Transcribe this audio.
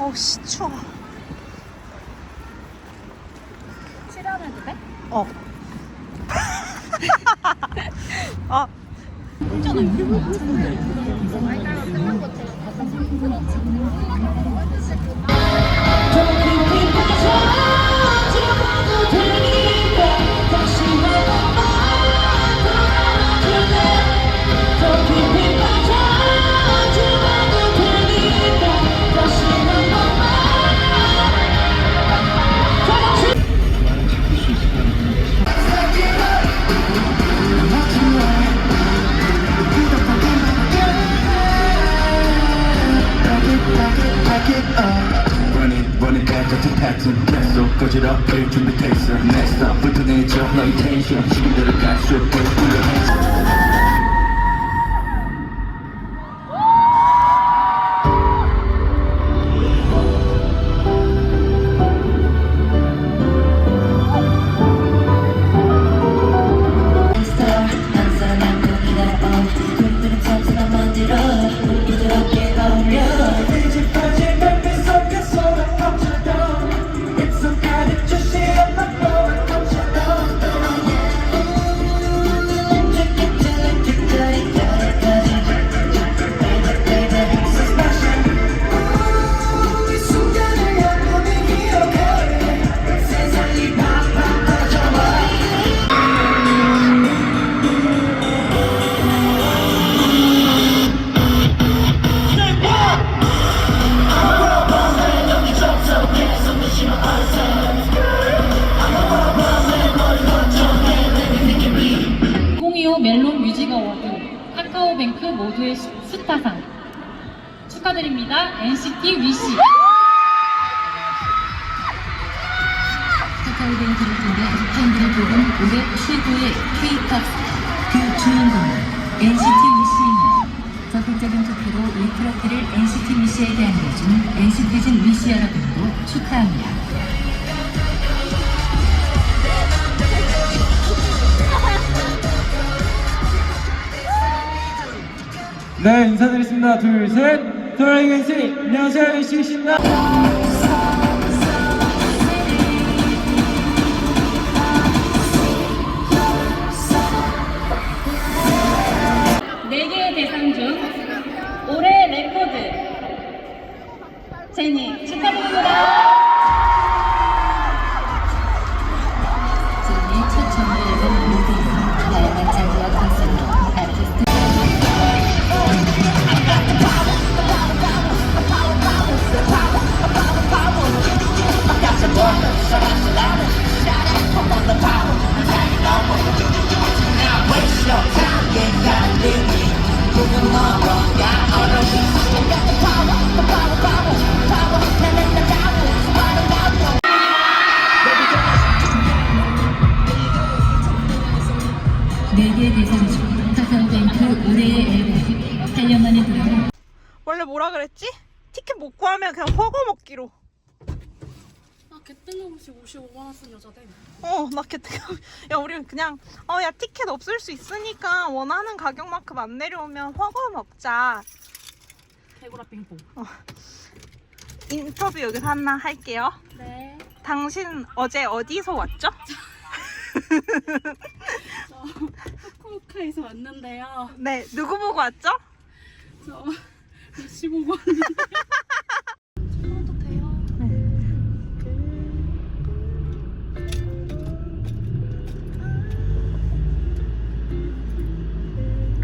어우 씨 추워. 출연해도 돼? 어. 아 run it back 같은 패턴 계속 거지럽힐 준비 됐어 Next stop부터 내줘 너의 텐션 시기대로 갈수 없게 불러 어워드 카카오뱅크 모두의 스- 스타상 축하드립니다. NCT 위시 카카오뱅크를 통해 팬들이 뽑은 올해 최고의 K-팝 그 주인공은 NCT 위시입니다. 적극적인 투표로 이 트로피를 NCT 위시에게 안겨준 NCT즌 위시 여러분도 축하합니다. 인사드리겠습니다. 둘, 셋. 도라잉 NC. 안녕하세요, NC입니다. 네 개의 대상 중 올해 레코드 제니 축하드립니다. 네개의 대상 중 카카오뱅크 올해의 앨범 8년 만에 들어온 원래 뭐라 그랬지? 티켓 못 구하면 그냥 허거 먹기로. 아, 개뜬금없이 55만 원 쓴 여자대. 어, 나 개떡. 야, 우리 그냥 어, 야 티켓 없을 수 있으니까 원하는 가격만큼 안 내려오면 허거 먹자. 개구라 빙봉. 인터뷰 여기서 하나 할게요. 네. 당신 어제 어디서 왔죠? 저 후쿠오카에서 왔는데요. 네, 누구 보고 왔죠? 저 미시 보고 왔는데